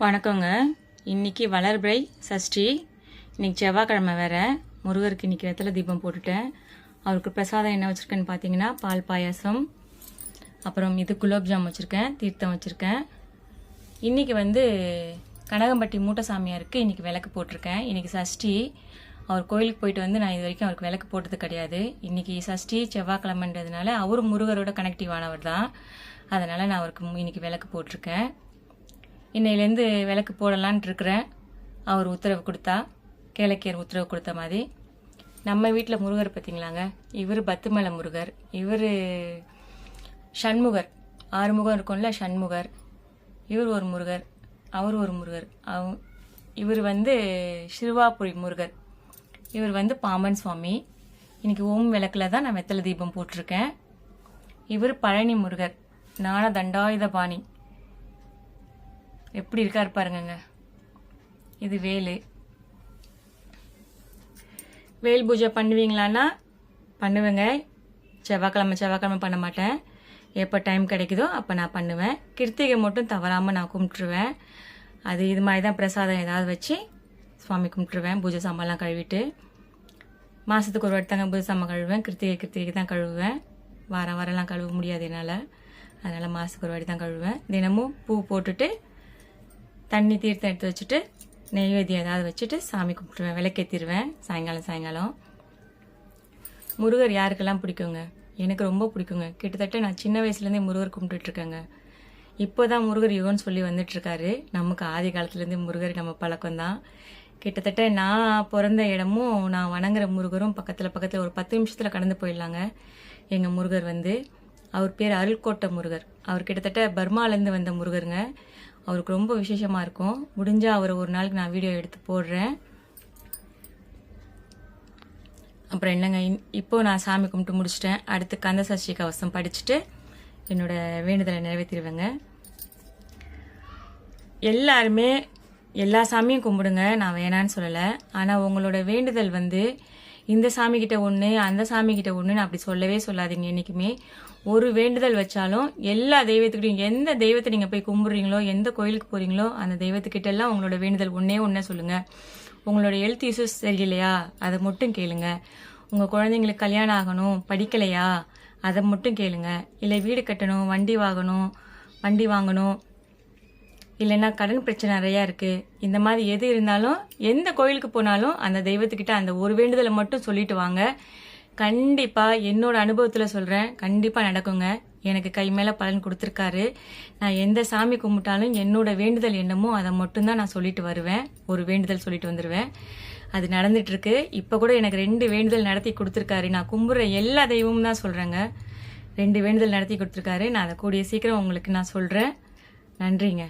வணக்கங்க. இன்னைக்கு வளர்பிறை சஷ்டி. இன்றைக்கி செவ்வாய்க்கிழமை வேறு. முருகருக்கு இன்றைக்கி வெத்தலை தீபம் போட்டுட்டேன். அவருக்கு பிரசாதம் என்ன வச்சுருக்கேன்னு பார்த்தீங்கன்னா பால் பாயாசம். அப்புறம் இது குலோப்ஜாம் வச்சுருக்கேன் தீர்த்தம் வச்சுருக்கேன். இன்றைக்கி வந்து கனகம்பட்டி மூட்டை சாமியாருக்கு விளக்கு போட்டிருக்கேன். இன்றைக்கி சஷ்டி. அவர் கோயிலுக்கு போயிட்டு வந்து நான் இது வரைக்கும் அவருக்கு விளக்கு போட்டது கிடையாது. இன்றைக்கி சஷ்டி செவ்வாய்க்கிழமைன்றதுனால அவரும் முருகரோட கனெக்டிவ் ஆனவர் தான். அதனால் நான் அவருக்கு மு- இன்னைக்கு விளக்கு போட்டிருக்கேன். இன்னையிலேருந்து விளக்கு போடலான்ட்டு இருக்கிறேன். அவர் உத்தரவு கொடுத்தா கேளக்கியர் உத்தரவு கொடுத்த மாதிரி. நம்ம வீட்டில் முருகர் பார்த்தீங்களாங்க இவர் பத்துமலை முருகர். இவர் ஷண்முகர் ஆறுமுகம் இருக்கும்ல ஷண்முகர் இவர் ஒரு முருகர். அவர் ஒரு முருகர். அவ இவர் வந்து சிறுவாபுரி முருகர். இவர் வந்து பாம்பன் சுவாமி. இன்னைக்கு ஓம் விளக்கில் தான் நான் வெத்தலை தீபம் போட்டிருக்கேன். இவர் பழனி முருகர். ஞான தண்டாயுத பாணி எப்படி இருக்காரு பாருங்கங்க. இது வேலு. வேல் பூஜை பண்ணுவீங்களான்னா பண்ணுவேங்க. செவ்வாய்க்கிழமை செவ்வாய்க்கிழமை பண்ண மாட்டேன். எப்போ டைம் கிடைக்குதோ அப்போ நான் பண்ணுவேன். கிருத்திகை மட்டும் தவறாமல் நான் கும்பிட்டுருவேன். அது இது மாதிரி தான் பிரசாதம் ஏதாவது வச்சு சுவாமி கும்பிட்டுருவேன். பூஜை சாமான்லாம் கழுவிட்டு. மாதத்துக்கு ஒரு வாட்டி தாங்க பூஜை சாமான் கழுவேன் கிருத்திகை கிருத்திகைக்கு தான் கழுவுவேன். வாரம் வாரம்லாம் கழுவ முடியாது என்னால். அதனால் மாதத்துக்கு ஒரு வாட்டி தான் கழுவுவேன். தினமும் பூ போட்டுட்டு தண்ணி தீர்த்தம் எடுத்து வச்சுட்டு நெய்வேத்தியம் ஏதாவது வச்சுட்டு சாமி கும்பிட்டுருவேன். விளக்கேற்றிடுவேன் சாயங்காலம் சாயங்காலம். முருகர் யாருக்கெல்லாம் பிடிக்குங்க? எனக்கு ரொம்ப பிடிக்குங்க. கிட்டத்தட்ட நான் சின்ன வயசுலேருந்தே முருகர் கும்பிட்டுட்ருக்கேங்க. இப்போ தான் முருகர் யுகம்னு சொல்லி வந்துட்டுருக்காரு நமக்கு ஆதி காலத்துலேருந்தே முருகர் நம்ம பழக்கம்தான். கிட்டத்தட்ட நான் பிறந்த இடமும் நான் வணங்குற முருகரும் பக்கத்தில் பக்கத்தில் ஒரு பத்து நிமிஷத்தில் கடந்து போயிடலாங்க. எங்கள் முருகர் வந்து அவர் பேர் அருள்கோட்டை முருகர் அவர் கிட்டத்தட்ட பர்மாலேருந்து வந்த முருகருங்க. அவருக்கு ரொம்ப விசேஷமாக இருக்கும். முடிஞ்சால் அவரை ஒரு நாளைக்கு நான் வீடியோ எடுத்து போடுறேன். அப்புறம் என்னங்க இன்- இப்போ நான் சாமி கும்பிட்டு முடிச்சிட்டேன். அடுத்து கந்த சஷ்டி கவசம் படிச்சுட்டு என்னோட வேண்டுதலை நிறைவேற்றிடுவேங்க. எல்லாருமே எல்லா சாமியும் கும்பிடுங்க. நான் வேணான்னு சொல்லலை. ஆனால் உங்களோட வேண்டுதல் வந்து இந்த சாமி கிட்ட ஒன்று அந்த சாமி கிட்ட ஒன்றுன்னு அப்படி சொல்லவே சொல்லாதீங்க என்றைக்குமே ஒரு வேண்டுதல் வச்சாலும் எல்லா தெய்வத்துக்கிட்டையும் எந்த தெய்வத்தை நீங்கள் போய் கும்பிட்றீங்களோ எந்த கோயிலுக்கு போகிறீங்களோ அந்த தெய்வத்துக்கிட்ட எல்லாம் உங்களோட வேண்டுதல் ஒன்றே ஒன்றே சொல்லுங்கள் உங்களோட ஹெல்த் இஷ்யூஸ் சரியில்லையா? அதை மட்டும் கேளுங்க. உங்கள் குழந்தைங்களுக்கு கல்யாணம் ஆகணும் படிக்கலையா? அதை மட்டும் கேளுங்க. இல்லை வீடு கட்டணும் வண்டி வாங்கணும் வண்டி வாங்கணும் இல்லைன்னா கடன் பிரச்சனை நிறையா இருக்கு. இந்த மாதிரி எது இருந்தாலும் எந்த கோயிலுக்கு போனாலும் அந்த தெய்வத்துக்கிட்ட அந்த ஒரு வேண்டுதலை மட்டும் சொல்லிட்டு வாங்க. கண்டிப்பா என்னோட அனுபவத்துல சொல்றேன். கண்டிப்பா நடக்குங்க. எனக்கு கை மேல பலன் கொடுத்துருக்காரு. நான் எந்த சாமி கும்பிட்டாலும் என்னோட வேண்டுதல் என்னமோ அதை மட்டும்தான் நான் சொல்லிட்டு வருவேன். ஒரு வேண்டுதல் சொல்லிட்டு வந்துடுவேன் அது நடந்துட்டு இருக்கு இப்ப கூட எனக்கு ரெண்டு வேண்டுதல் நடத்தி கொடுத்துருக்காரு. நான் கும்புற எல்லா தெய்வமும் தான் சொல்றேங்க. ரெண்டு வேண்டுதல் நடத்தி கொடுத்துருக்காரு. நான் அதை கூடிய சீக்கிரம் உங்களுக்கு நான் சொல்றேன். நன்றிங்க.